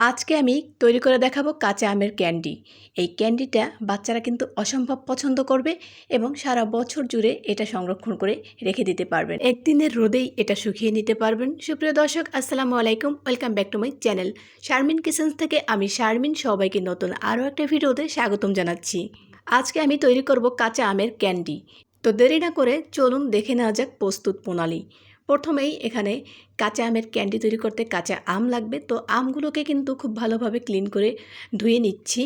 আজকে আমি তৈরি করে দেখাবো কাঁচা আমের ক্যান্ডি। এই ক্যান্ডিটা বাচ্চারা কিন্তু অসম্ভব পছন্দ করবে এবং সারা বছর জুড়ে এটা সংরক্ষণ করে রেখে দিতে পারবেন। একদিনের রোদেই এটা শুকিয়ে নিতে পারবেন। সুপ্রিয় দর্শক, আসসালামু আলাইকুম। Welcome back to my channel. Sharmin kitchens থেকে আমি শারমিন সবাইকে নতুন আরও একটা ভিডিওতে স্বাগতম জানাচ্ছি। আজকে আমি তৈরি করব কাঁচা আমের ক্যান্ডি। তো দেরি না করে চলুন দেখে নেওয়া যাক প্রস্তুত প্রণালী। প্রথমেই এখানে কাঁচা আমের ক্যান্ডি তৈরি করতে কাঁচা আম লাগবে। তো আমগুলোকে কিন্তু খুব ভালোভাবে ক্লিন করে ধুয়ে নিচ্ছি।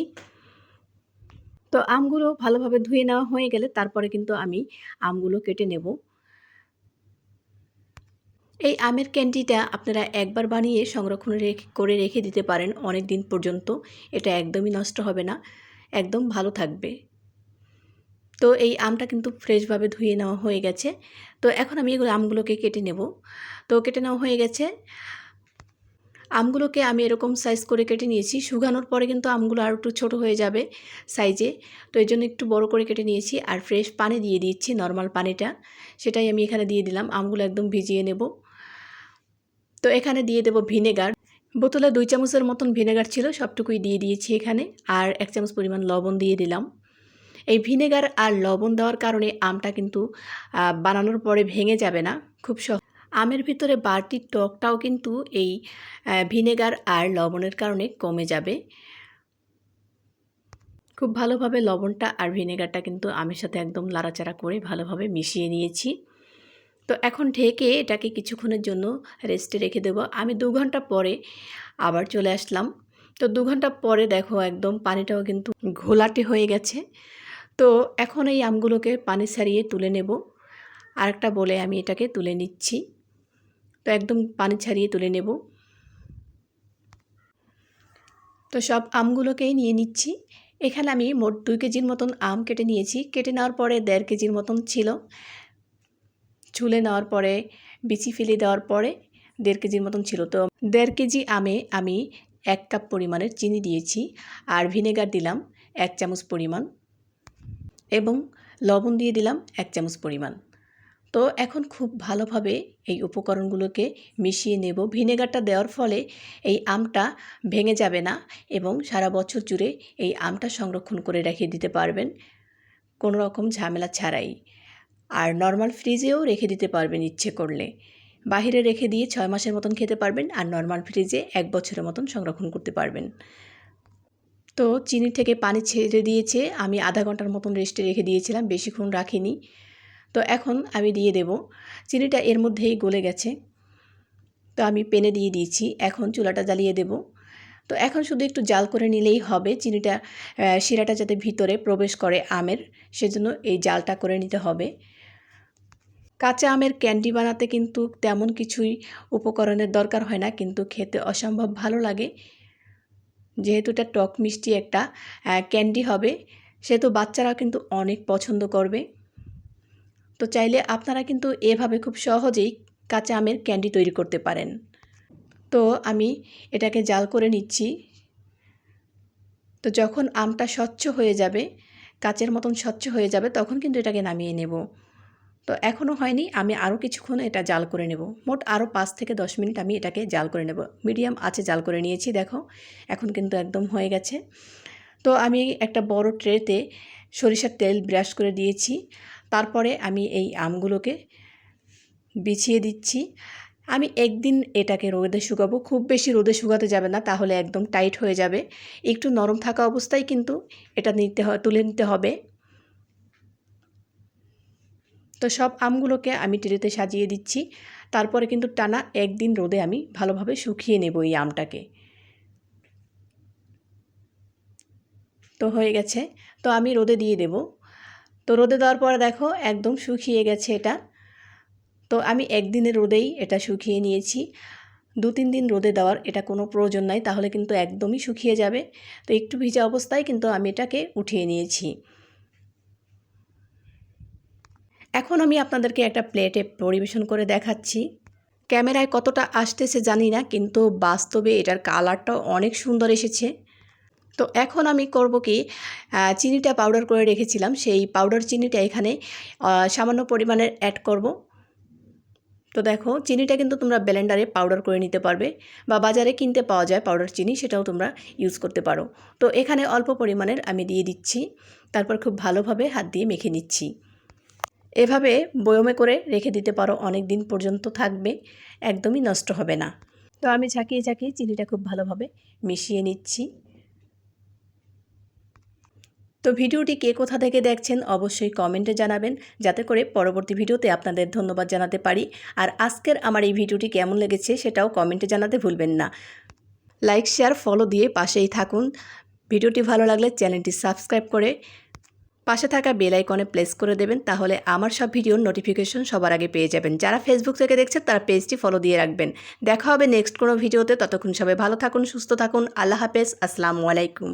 তো আমগুলো ভালোভাবে ধুয়ে নেওয়া হয়ে গেলে তারপরে কিন্তু আমি আমগুলো কেটে নেব। এই আমের ক্যান্ডিটা আপনারা একবার বানিয়ে সংরক্ষণ রেখে, করে রেখে দিতে পারেন অনেক দিন পর্যন্ত। এটা একদমই নষ্ট হবে না। একদম ভালো থাকবে। তো এই আমটা কিন্তু ফ্রেশভাবে ধুয়ে নেওয়া হয়ে গেছে। তো এখন আমি এগুলো আমগুলোকে কেটে নেব। তো কেটে নেওয়া হয়ে গেছে। আমগুলোকে আমি এরকম সাইজ করে কেটে নিয়েছি। শুকানোর পরে কিন্তু আমগুলো আর একটু ছোটো হয়ে যাবে সাইজে তো এই জন্য একটু বড় করে কেটে নিয়েছি আর ফ্রেশ পানি দিয়ে দিচ্ছি নর্মাল পানিটা। সেটাই আমি এখানে দিয়ে দিলাম। আমগুলো একদম ভিজিয়ে নেব। তো এখানে দিয়ে দেব ভিনেগার বোতলে দুই চামচের মতন ভিনেগার ছিল, সবটুকুই দিয়ে দিয়েছি এখানে। আর এক চামচ পরিমাণ লবণ দিয়ে দিলাম। এই ভিনেগার আর লবণ দেওয়ার কারণে আমটা কিন্তু বানানোর পরে ভেঙে যাবে না। খুব সহ, আমের ভিতরে বাড়তির টকটাও কিন্তু এই ভিনেগার আর লবণের কারণে কমে যাবে। খুব ভালোভাবে লবণটা আর ভিনেগারটা কিন্তু আমের সাথে একদম লাড়াচাড়া করে ভালোভাবে মিশিয়ে নিয়েছি। তো এখন ঢেকে এটাকে কিছুক্ষণের জন্য রেস্টে রেখে দেব। আমি দু ঘণ্টা পরে আবার চলে আসলাম। তো দু ঘণ্টা পরে দেখো একদম পানিটাও কিন্তু ঘোলাটে হয়ে গেছে। তো এখন এই আমগুলোকে পানি ছাড়িয়ে তুলে নেব। আরেকটা বলে আমি এটাকে তুলে নিচ্ছি। তো একদম পানি ছাড়িয়ে তুলে নেব। তো সব আমগুলোকেই নিয়ে নিচ্ছি। এখানে আমি মোট দুই কেজির মতন আম কেটে নিয়েছি। কেটে নেওয়ার পরে দেড় কেজির মতন ছিল। ছুলে নেওয়ার পরে, বিচি ফেলে দেওয়ার পরে দেড় কেজির মতন ছিল। তো দেড় কেজি আমে আমি এক কাপ পরিমাণের চিনি দিয়েছি। আর ভিনেগার দিলাম এক চামচ পরিমাণ। এবং লবণ দিয়ে দিলাম এক চামচ পরিমাণ। তো এখন খুব ভালোভাবে এই উপকরণগুলোকে মিশিয়ে নেব। ভিনেগারটা দেওয়ার ফলে এই আমটা ভেঙে যাবে না এবং সারা বছর জুড়ে এই আমটা সংরক্ষণ করে রেখে দিতে পারবেন। কোনো রকম ঝামেলা ছাড়াই। আর নর্মাল ফ্রিজেও রেখে দিতে পারবেন ইচ্ছে করলে। বাহিরে রেখে দিয়ে ছয় মাসের মতন খেতে পারবেন আর নর্মাল ফ্রিজে এক বছরের মতন সংরক্ষণ করতে পারবেন। তো চিনি থেকে পানি ছেড়ে দিয়েছে। আমি আধা ঘণ্টার মতন রেস্টে রেখে দিয়েছিলাম, বেশিক্ষণ রাখিনি। তো এখন আমি দিয়ে দেব। চিনিটা এর মধ্যেই গলে গেছে। তো আমি পেনে দিয়ে দিয়েছি। এখন চুলাটা জ্বালিয়ে দেব। তো এখন শুধু একটু জাল করে নিলেই হবে। চিনিটা শিরাটা যাতে ভিতরে প্রবেশ করে আমের, সেজন্য এই জালটা করে নিতে হবে। কাঁচা আমের ক্যান্ডি বানাতে কিন্তু তেমন কিছুই উপকরণের দরকার হয় না, কিন্তু খেতে অসম্ভব ভালো লাগে। যেহেতু এটা টক মিষ্টি একটা ক্যান্ডি হবে সেহেতু বাচ্চারা কিন্তু অনেক পছন্দ করবে। তো চাইলে আপনারা কিন্তু এভাবে খুব সহজেই কাঁচা আমের ক্যান্ডি তৈরি করতে পারেন। তো আমি এটাকে জাল করে নিচ্ছি। তো যখন আমটা স্বচ্ছ হয়ে যাবে, কাচের মতন স্বচ্ছ হয়ে যাবে, তখন কিন্তু এটাকে নামিয়ে নেব। তো এখনও হয়নি, আমি আরও কিছুক্ষণ এটা জাল করে নেব। মোট আরও পাঁচ থেকে দশ মিনিট আমি এটাকে জাল করে নেব। মিডিয়াম আছে জাল করে নিয়েছি, দেখো। এখন কিন্তু একদম হয়ে গেছে। তো আমি একটা বড় ট্রেতে সরিষার তেল ব্রাশ করে দিয়েছি। তারপরে আমি এই আমগুলোকে বিছিয়ে দিচ্ছি। আমি একদিন এটাকে রোদে শুকাবো। খুব বেশি রোদে শুকাতে যাবে না, তাহলে একদম টাইট হয়ে যাবে। একটু নরম থাকা অবস্থায় কিন্তু এটা নিতে তুলে নিতে হবে। তো সব আমগুলোকে আমি ট্রেতে সাজিয়ে দিচ্ছি। তারপরে কিন্তু টানা একদিন রোদে আমি ভালোভাবে শুকিয়ে নেব এই আমটাকে। তো হয়ে গেছে। তো আমি রোদে দিয়ে দেব। তো রোদে দেওয়ার পরে দেখো একদম শুকিয়ে গেছে এটা। তো আমি একদিনের রোদেই এটা শুকিয়ে নিয়েছি। দু তিন দিন রোদে দেওয়ার এটা কোনো প্রয়োজন নাই, তাহলে কিন্তু একদমই শুকিয়ে যাবে। তো একটু ভিজা অবস্থায় কিন্তু আমি এটাকে উঠিয়ে নিয়েছি। এখন আমি আপনাদেরকে একটা প্লেটে পরিবেশন করে দেখাচ্ছি। ক্যামেরায় কতটা আসতেছে জানি না, কিন্তু বাস্তবে এটার কালারটাও অনেক সুন্দর এসেছে। তো এখন আমি করব কি চিনিটা পাউডার করে রেখেছিলাম, সেই পাউডার চিনিটা এখানে সামান্য পরিমাণের অ্যাড করব। তো দেখো, চিনিটা কিন্তু তোমরা ব্লেন্ডারে পাউডার করে নিতে পারবে, বা বাজারে কিনতে পাওয়া যায় পাউডার চিনি, সেটাও তোমরা ইউজ করতে পারো। তো এখানে অল্প পরিমাণের আমি দিয়ে দিচ্ছি, তারপর খুব ভালোভাবে হাত দিয়ে মেখে নিচ্ছি। এভাবে বয়মে করে রেখে দিতে পারো, অনেক দিন পর্যন্ত থাকবে, একদমই নষ্ট হবে না। তো আমি ঝাঁকিয়ে ঝাঁকিয়ে চিনিটা খুব ভালোভাবে মিশিয়ে নিচ্ছি। তো ভিডিওটি কে কোথা থেকে দেখছেন অবশ্যই কমেন্টে জানাবেন, যাতে করে পরবর্তী ভিডিওতে আপনাদের ধন্যবাদ জানাতে পারি। আর আজকের আমার এই ভিডিওটি কেমন লেগেছে সেটাও কমেন্টে জানাতে ভুলবেন না। লাইক, শেয়ার, ফলো দিয়ে পাশেই থাকুন। ভিডিওটি ভালো লাগলে চ্যানেলটি সাবস্ক্রাইব করে পাশে থাকা বেল আইকনে প্লেস করে দেবেন, তাহলে আমার সব ভিডিওর নোটিফিকেশন সবার আগে পেয়ে যাবেন। যারা ফেসবুক থেকে দেখছেন, তারা পেজটি ফলো দিয়ে রাখবেন। দেখা হবে নেক্সট কোনো ভিডিওতে, ততক্ষণ সবাই ভালো থাকুন, সুস্থ থাকুন, আল্লাহ হাফেজ, আসসালামু আলাইকুম।